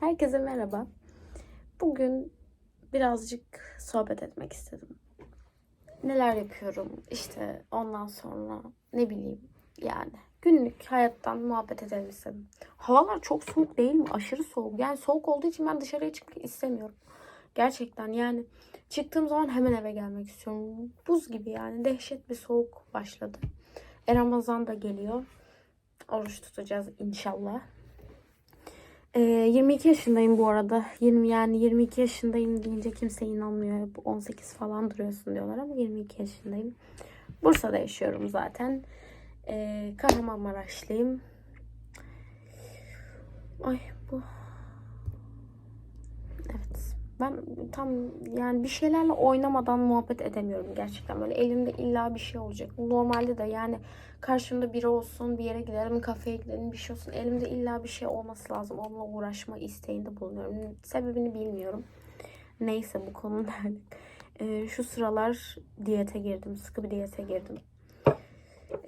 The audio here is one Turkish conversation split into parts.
Herkese merhaba. Bugün birazcık sohbet etmek istedim. Neler yapıyorum işte ondan sonra ne bileyim yani günlük hayattan muhabbet edelim istedim. Havalar çok soğuk değil mi? Aşırı soğuk. Yani soğuk olduğu için ben dışarıya çıkmak istemiyorum. Gerçekten yani çıktığım zaman hemen eve gelmek istiyorum. Buz gibi yani dehşet bir soğuk başladı. E, Ramazan da geliyor. Oruç tutacağız inşallah. Ee, 22 yaşındayım bu arada. 20 yani 22 yaşındayım deyince kimse inanmıyor. Hep 18 falan duruyorsun diyorlar ama 22 yaşındayım. Bursa'da yaşıyorum zaten. Ee, Kahramanmaraşlıyım. Ay bu. Ben tam yani bir şeylerle oynamadan muhabbet edemiyorum gerçekten. Böyle elimde illa bir şey olacak. Normalde de yani karşımda biri olsun, bir yere gidelim, kafeye gidelim, bir şey olsun. Elimde illa bir şey olması lazım. Onunla uğraşma isteğinde bulunuyorum. Sebebini bilmiyorum. Neyse bu konuda ee, şu sıralar diyete girdim. Sıkı bir diyete girdim.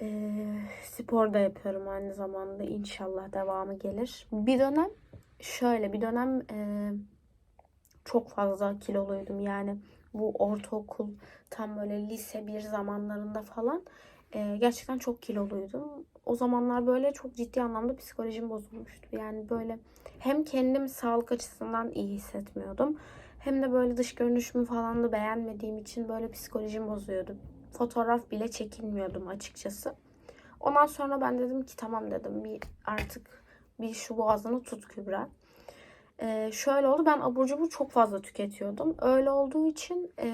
Ee, spor da yapıyorum aynı zamanda. İnşallah devamı gelir. Bir dönem şöyle bir dönem e, çok fazla kiloluydum. Yani bu ortaokul tam böyle lise bir zamanlarında falan e, gerçekten çok kiloluydum. O zamanlar böyle çok ciddi anlamda psikolojim bozulmuştu. Yani böyle hem kendim sağlık açısından iyi hissetmiyordum. Hem de böyle dış görünüşümü falan da beğenmediğim için böyle psikolojim bozuyordu. Fotoğraf bile çekinmiyordum açıkçası. Ondan sonra ben dedim ki tamam dedim bir artık bir şu boğazını tut Kübra. Ee, şöyle oldu ben abur cubur çok fazla tüketiyordum. Öyle olduğu için e,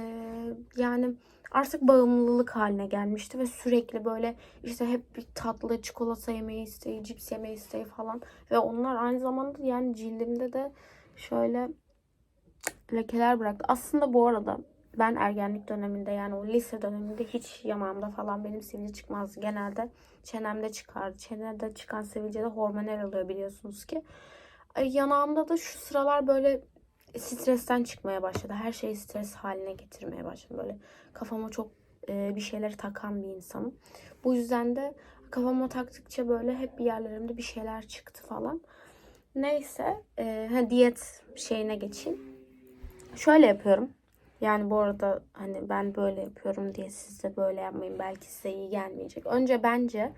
yani artık bağımlılık haline gelmişti ve sürekli böyle işte hep bir tatlı çikolata yemeyi isteği, cips yemeyi isteği falan ve onlar aynı zamanda yani cildimde de şöyle lekeler bıraktı. Aslında bu arada ben ergenlik döneminde yani o lise döneminde hiç yanağımda falan benim sivilce çıkmazdı. Genelde çenemde çıkardı. Çenede çıkan sivilce de hormonal oluyor biliyorsunuz ki. Yanağımda da şu sıralar böyle stresten çıkmaya başladı. Her şeyi stres haline getirmeye başladı. Böyle kafama çok e, bir şeyleri takan bir insanım. Bu yüzden de kafama taktıkça böyle hep bir yerlerimde bir şeyler çıktı falan. Neyse e, ha, diyet şeyine geçeyim. Şöyle yapıyorum. Yani bu arada hani ben böyle yapıyorum diye siz de böyle yapmayın. Belki size iyi gelmeyecek. Önce bence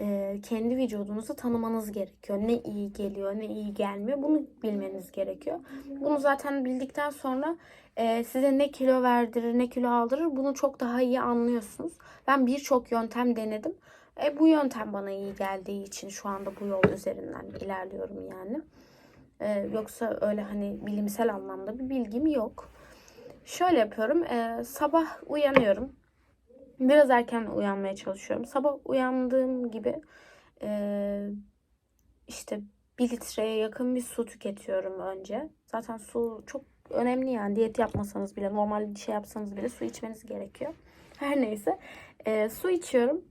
e, kendi vücudunuzu tanımanız gerekiyor. Ne iyi geliyor, ne iyi gelmiyor. Bunu bilmeniz gerekiyor. Bunu zaten bildikten sonra e, size ne kilo verdirir, ne kilo aldırır bunu çok daha iyi anlıyorsunuz. Ben birçok yöntem denedim. E, bu yöntem bana iyi geldiği için şu anda bu yol üzerinden ilerliyorum yani. E, yoksa öyle hani bilimsel anlamda bir bilgim yok. Şöyle yapıyorum. e, sabah uyanıyorum. Biraz erken uyanmaya çalışıyorum. Sabah uyandığım gibi e, işte bir litreye yakın bir su tüketiyorum önce. Zaten su çok önemli yani. Diyet yapmasanız bile, normal bir şey yapsanız bile su içmeniz gerekiyor. Her neyse. e, su içiyorum.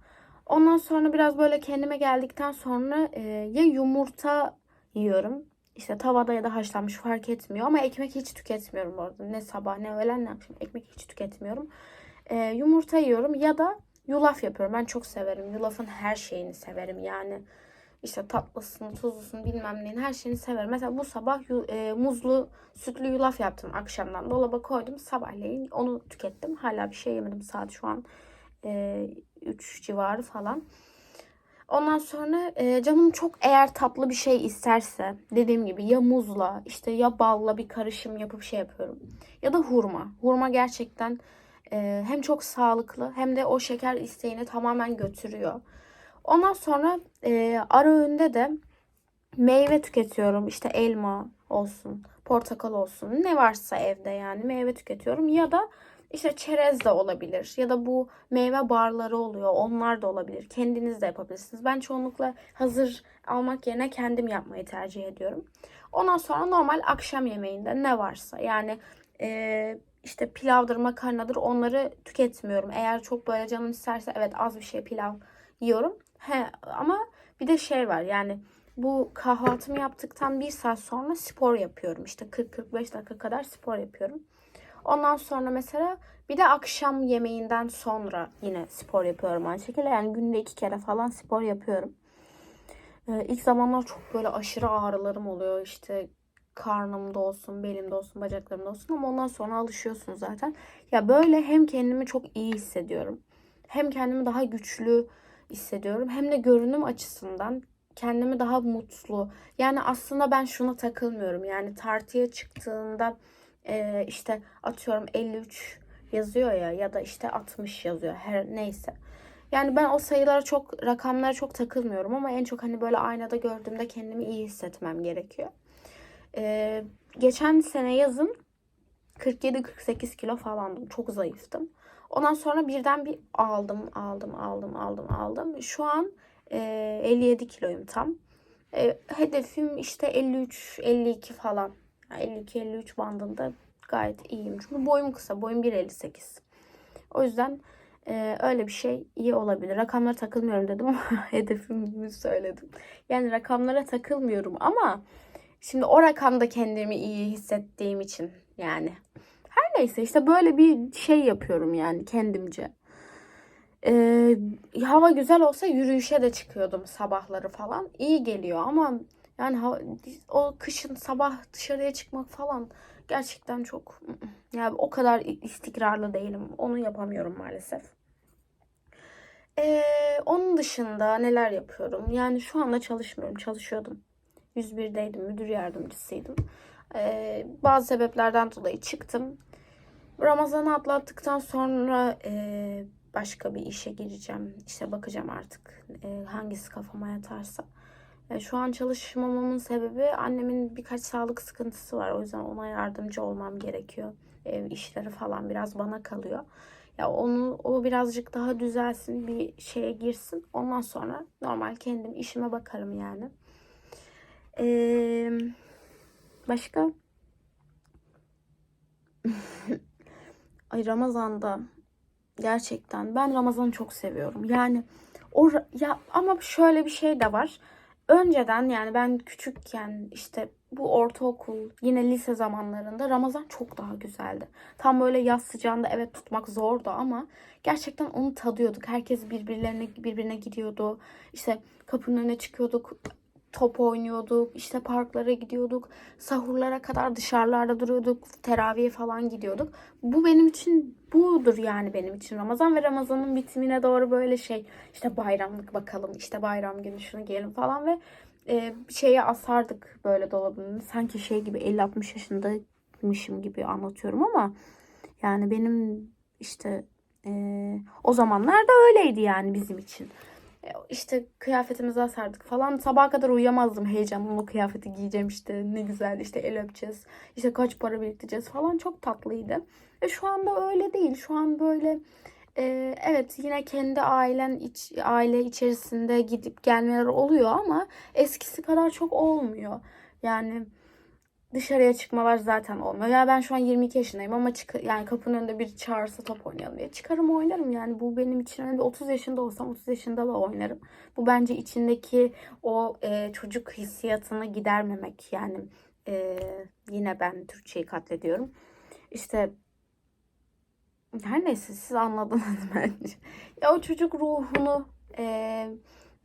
Ondan sonra biraz böyle kendime geldikten sonra e, ya yumurta yiyorum. İşte tavada ya da haşlanmış fark etmiyor. Ama ekmek hiç tüketmiyorum orada. Ne sabah ne öğlen ne akşam ekmek hiç tüketmiyorum. Ee, yumurta yiyorum ya da yulaf yapıyorum. Ben çok severim. Yulafın her şeyini severim. Yani işte tatlısını, tuzlusunu bilmem neyin her şeyini severim. Mesela bu sabah e, muzlu sütlü yulaf yaptım akşamdan. Dolaba koydum. Sabahleyin onu tükettim. Hala bir şey yemedim. Saat şu an e, 3 civarı falan. Ondan sonra e, canım çok eğer tatlı bir şey isterse dediğim gibi ya muzla işte ya balla bir karışım yapıp şey yapıyorum. Ya da hurma. Hurma gerçekten e, hem çok sağlıklı hem de o şeker isteğini tamamen götürüyor. Ondan sonra e, ara öğünde de meyve tüketiyorum. İşte elma olsun, portakal olsun ne varsa evde yani meyve tüketiyorum. Ya da işte çerez de olabilir ya da bu meyve barları oluyor. Onlar da olabilir. Kendiniz de yapabilirsiniz. Ben çoğunlukla hazır almak yerine kendim yapmayı tercih ediyorum. Ondan sonra normal akşam yemeğinde ne varsa yani e, işte pilavdır, makarnadır onları tüketmiyorum. Eğer çok böyle canım isterse evet az bir şey pilav yiyorum. He, ama bir de şey var yani bu kahvaltımı yaptıktan bir saat sonra spor yapıyorum. İşte 40-45 dakika kadar spor yapıyorum. Ondan sonra mesela bir de akşam yemeğinden sonra yine spor yapıyorum aynı şekilde. Yani günde iki kere falan spor yapıyorum. Ee, ilk zamanlar çok böyle aşırı ağrılarım oluyor. İşte karnımda olsun, belimde olsun, bacaklarımda olsun ama ondan sonra alışıyorsun zaten. Ya böyle hem kendimi çok iyi hissediyorum. Hem kendimi daha güçlü hissediyorum. Hem de görünüm açısından kendimi daha mutlu. Yani aslında ben şuna takılmıyorum. Yani tartıya çıktığında e, işte atıyorum 53 yazıyor ya ya da işte 60 yazıyor her neyse. Yani ben o sayılara çok rakamlara çok takılmıyorum ama en çok hani böyle aynada gördüğümde kendimi iyi hissetmem gerekiyor. Ee, geçen sene yazın 47-48 kilo falandım. Çok zayıftım. Ondan sonra birden bir aldım, aldım, aldım, aldım, aldım. Şu an e, 57 kiloyum tam. E, hedefim işte 53-52 falan. Yani 52-53 bandında gayet iyiyim. Çünkü boyum kısa. Boyum 1.58. O yüzden e, öyle bir şey iyi olabilir. Rakamlara takılmıyorum dedim ama hedefimi söyledim. Yani rakamlara takılmıyorum ama şimdi o rakamda kendimi iyi hissettiğim için yani. Her neyse işte böyle bir şey yapıyorum yani kendimce. Ee, hava güzel olsa yürüyüşe de çıkıyordum sabahları falan. İyi geliyor ama yani hava, o kışın sabah dışarıya çıkmak falan gerçekten çok yani o kadar istikrarlı değilim. Onu yapamıyorum maalesef. Ee, onun dışında neler yapıyorum? Yani şu anda çalışmıyorum. Çalışıyordum. 101'deydim. Müdür yardımcısıydım. Ee, bazı sebeplerden dolayı çıktım. Ramazan'ı atlattıktan sonra e, başka bir işe gireceğim. İşte bakacağım artık e, hangisi kafama yatarsa. E, şu an çalışmamamın sebebi annemin birkaç sağlık sıkıntısı var. O yüzden ona yardımcı olmam gerekiyor. Ev işleri falan biraz bana kalıyor. Ya onu o birazcık daha düzelsin, bir şeye girsin. Ondan sonra normal kendim işime bakarım yani. Ee, başka? Ay Ramazan'da gerçekten ben Ramazan'ı çok seviyorum. Yani o ya ama şöyle bir şey de var. Önceden yani ben küçükken işte bu ortaokul yine lise zamanlarında Ramazan çok daha güzeldi. Tam böyle yaz sıcağında evet tutmak zordu ama gerçekten onu tadıyorduk. Herkes birbirlerine birbirine gidiyordu. İşte kapının önüne çıkıyorduk top oynuyorduk, işte parklara gidiyorduk, sahurlara kadar dışarılarda duruyorduk, teraviye falan gidiyorduk. Bu benim için budur yani benim için Ramazan ve Ramazan'ın bitimine doğru böyle şey işte bayramlık bakalım, işte bayram günü şunu giyelim falan ve e, şeye asardık böyle dolabını. Sanki şey gibi 50-60 yaşındaymışım gibi anlatıyorum ama yani benim işte e, o zamanlar da öyleydi yani bizim için. E, işte kıyafetimizi asardık falan. Sabaha kadar uyuyamazdım heyecanla o kıyafeti giyeceğim işte ne güzel işte el öpeceğiz. İşte kaç para biriktireceğiz falan çok tatlıydı. Ve şu anda öyle değil. Şu an böyle e, evet yine kendi ailen iç, aile içerisinde gidip gelmeler oluyor ama eskisi kadar çok olmuyor. Yani dışarıya çıkmalar zaten olmuyor. Ya ben şu an 22 yaşındayım ama çık yani kapının önünde bir çağırsa top oynayalım diye çıkarım oynarım yani bu benim için önemli. 30 yaşında olsam 30 yaşında da oynarım. Bu bence içindeki o e, çocuk hissiyatını gidermemek yani e, yine ben Türkçeyi katlediyorum. İşte her neyse siz anladınız bence. Ya o çocuk ruhunu e,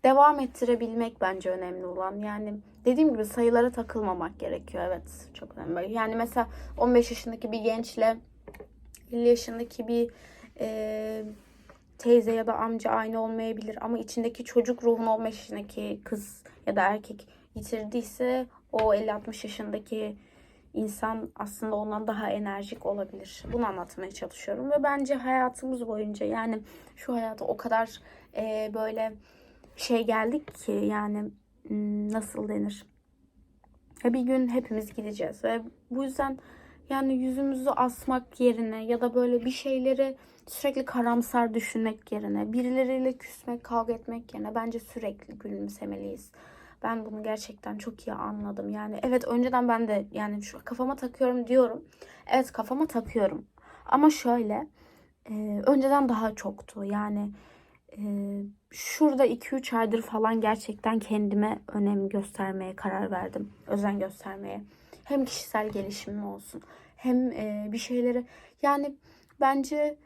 devam ettirebilmek bence önemli olan. Yani dediğim gibi sayılara takılmamak gerekiyor. Evet çok önemli. Yani mesela 15 yaşındaki bir gençle 50 yaşındaki bir e, teyze ya da amca aynı olmayabilir. Ama içindeki çocuk ruhunu 15 yaşındaki kız ya da erkek yitirdiyse o 50-60 yaşındaki insan aslında ondan daha enerjik olabilir. Bunu anlatmaya çalışıyorum ve bence hayatımız boyunca yani şu hayata o kadar e, böyle şey geldik ki yani nasıl denir? Bir gün hepimiz gideceğiz ve bu yüzden yani yüzümüzü asmak yerine ya da böyle bir şeyleri sürekli karamsar düşünmek yerine birileriyle küsmek, kavga etmek yerine bence sürekli gülümsemeliyiz. Ben bunu gerçekten çok iyi anladım. Yani evet önceden ben de yani şu kafama takıyorum diyorum. Evet kafama takıyorum. Ama şöyle e, önceden daha çoktu. Yani şurada 2-3 aydır falan gerçekten kendime önem göstermeye karar verdim. Özen göstermeye. Hem kişisel gelişimim olsun. Hem bir şeyleri yani bence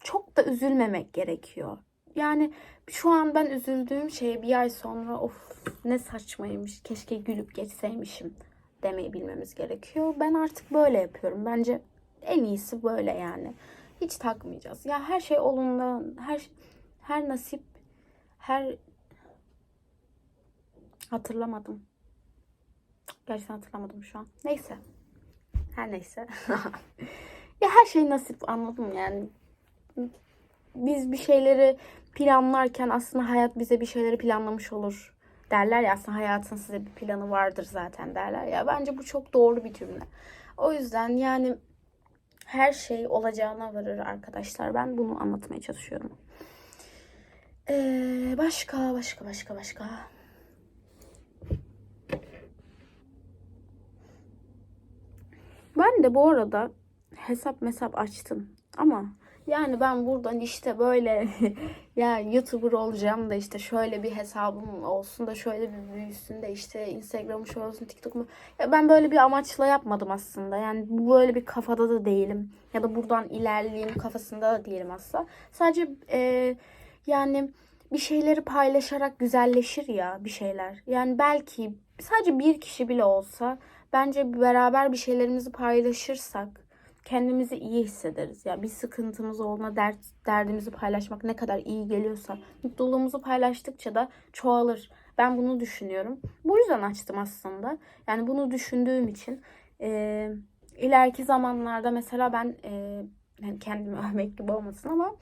çok da üzülmemek gerekiyor. yani şu an ben üzüldüğüm şey bir ay sonra of ne saçmaymış keşke gülüp geçseymişim demeyi bilmemiz gerekiyor. Ben artık böyle yapıyorum. Bence en iyisi böyle yani. Hiç takmayacağız. Ya her şey olumlu, her her nasip, her hatırlamadım. Gerçekten hatırlamadım şu an. Neyse. Her neyse. ya her şey nasip anladım yani. Biz bir şeyleri planlarken aslında hayat bize bir şeyleri planlamış olur derler ya aslında hayatın size bir planı vardır zaten derler ya. Bence bu çok doğru bir cümle. O yüzden yani her şey olacağına varır arkadaşlar. Ben bunu anlatmaya çalışıyorum. Ee, başka başka başka başka. Ben de bu arada hesap mesap açtım. Ama yani ben buradan işte böyle ya YouTuber olacağım da işte şöyle bir hesabım olsun da şöyle bir büyüsün de işte Instagram'ı şöyle olsun TikTok'umu. Ya ben böyle bir amaçla yapmadım aslında. Yani bu böyle bir kafada da değilim. Ya da buradan ilerleyeyim kafasında da değilim aslında. Sadece e, yani bir şeyleri paylaşarak güzelleşir ya bir şeyler. Yani belki sadece bir kişi bile olsa bence beraber bir şeylerimizi paylaşırsak kendimizi iyi hissederiz. Ya bir sıkıntımız olduğunda dert, derdimizi paylaşmak ne kadar iyi geliyorsa mutluluğumuzu paylaştıkça da çoğalır. Ben bunu düşünüyorum. Bu yüzden açtım aslında. Yani bunu düşündüğüm için e, ileriki zamanlarda mesela ben e, yani kendimi övmek gibi olmasın ama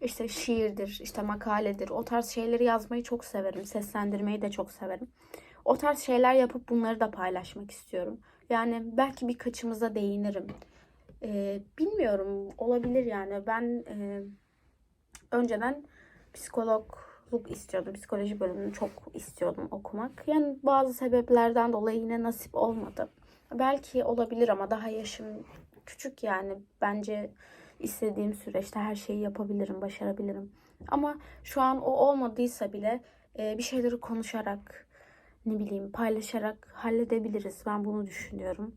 işte şiirdir, işte makaledir. O tarz şeyleri yazmayı çok severim. Seslendirmeyi de çok severim. O tarz şeyler yapıp bunları da paylaşmak istiyorum. Yani belki birkaçımıza değinirim. Ee, bilmiyorum olabilir yani. Ben e, önceden psikologluk istiyordum. Psikoloji bölümünü çok istiyordum okumak. Yani bazı sebeplerden dolayı yine nasip olmadı. Belki olabilir ama daha yaşım küçük yani. Bence istediğim süreçte her şeyi yapabilirim, başarabilirim. Ama şu an o olmadıysa bile e, bir şeyleri konuşarak, ne bileyim paylaşarak halledebiliriz. Ben bunu düşünüyorum.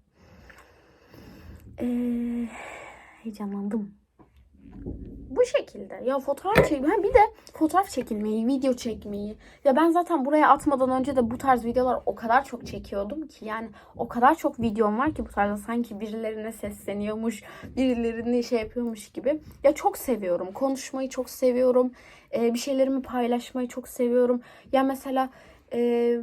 Ee, heyecanlandım. Bu şekilde. Ya fotoğraf çek, ha bir de fotoğraf çekilmeyi, video çekmeyi. Ya ben zaten buraya atmadan önce de bu tarz videolar o kadar çok çekiyordum ki yani o kadar çok videom var ki bu tarzda sanki birilerine sesleniyormuş, birilerini şey yapıyormuş gibi. Ya çok seviyorum. Konuşmayı çok seviyorum. Ee, bir şeylerimi paylaşmayı çok seviyorum. Ya mesela e,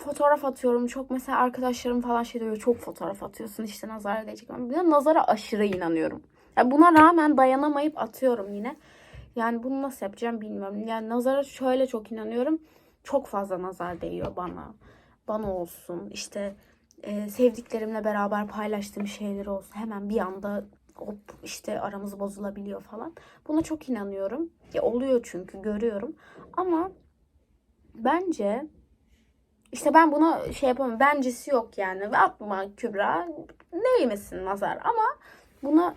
fotoğraf atıyorum. Çok mesela arkadaşlarım falan şey diyor. Çok fotoğraf atıyorsun işte nazar değecek. Bir de nazara aşırı inanıyorum. Yani buna rağmen dayanamayıp atıyorum yine. Yani bunu nasıl yapacağım bilmiyorum. Yani nazara şöyle çok inanıyorum. Çok fazla nazar değiyor bana. Bana olsun. işte e, sevdiklerimle beraber paylaştığım şeyler olsun. Hemen bir anda hop işte aramız bozulabiliyor falan. Buna çok inanıyorum. Ya oluyor çünkü görüyorum. Ama bence işte ben buna şey yapamam. Bencesi yok yani. Ve atma Kübra. Neymesin nazar. Ama buna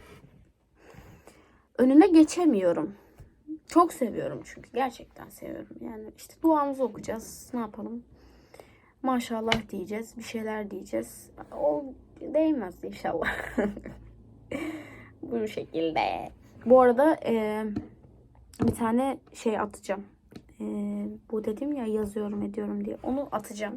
önüne geçemiyorum. Çok seviyorum çünkü. Gerçekten seviyorum. Yani işte duamızı okuyacağız. Ne yapalım? Maşallah diyeceğiz. Bir şeyler diyeceğiz. O değmez inşallah. Bu şekilde. Bu arada e, bir tane şey atacağım. E, bu dedim ya yazıyorum ediyorum diye. Onu atacağım.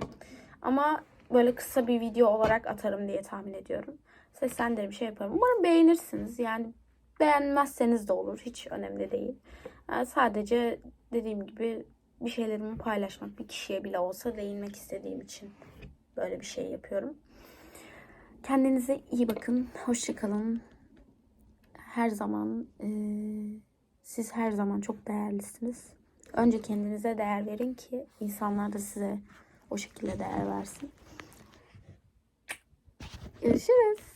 Ama böyle kısa bir video olarak atarım diye tahmin ediyorum. Seslendirim şey yaparım. Umarım beğenirsiniz. Yani beğenmezseniz de olur. Hiç önemli değil. Yani sadece dediğim gibi bir şeylerimi paylaşmak, bir kişiye bile olsa değinmek istediğim için böyle bir şey yapıyorum. Kendinize iyi bakın. Hoşçakalın. Her zaman e, siz her zaman çok değerlisiniz. Önce kendinize değer verin ki insanlar da size o şekilde değer versin. Görüşürüz.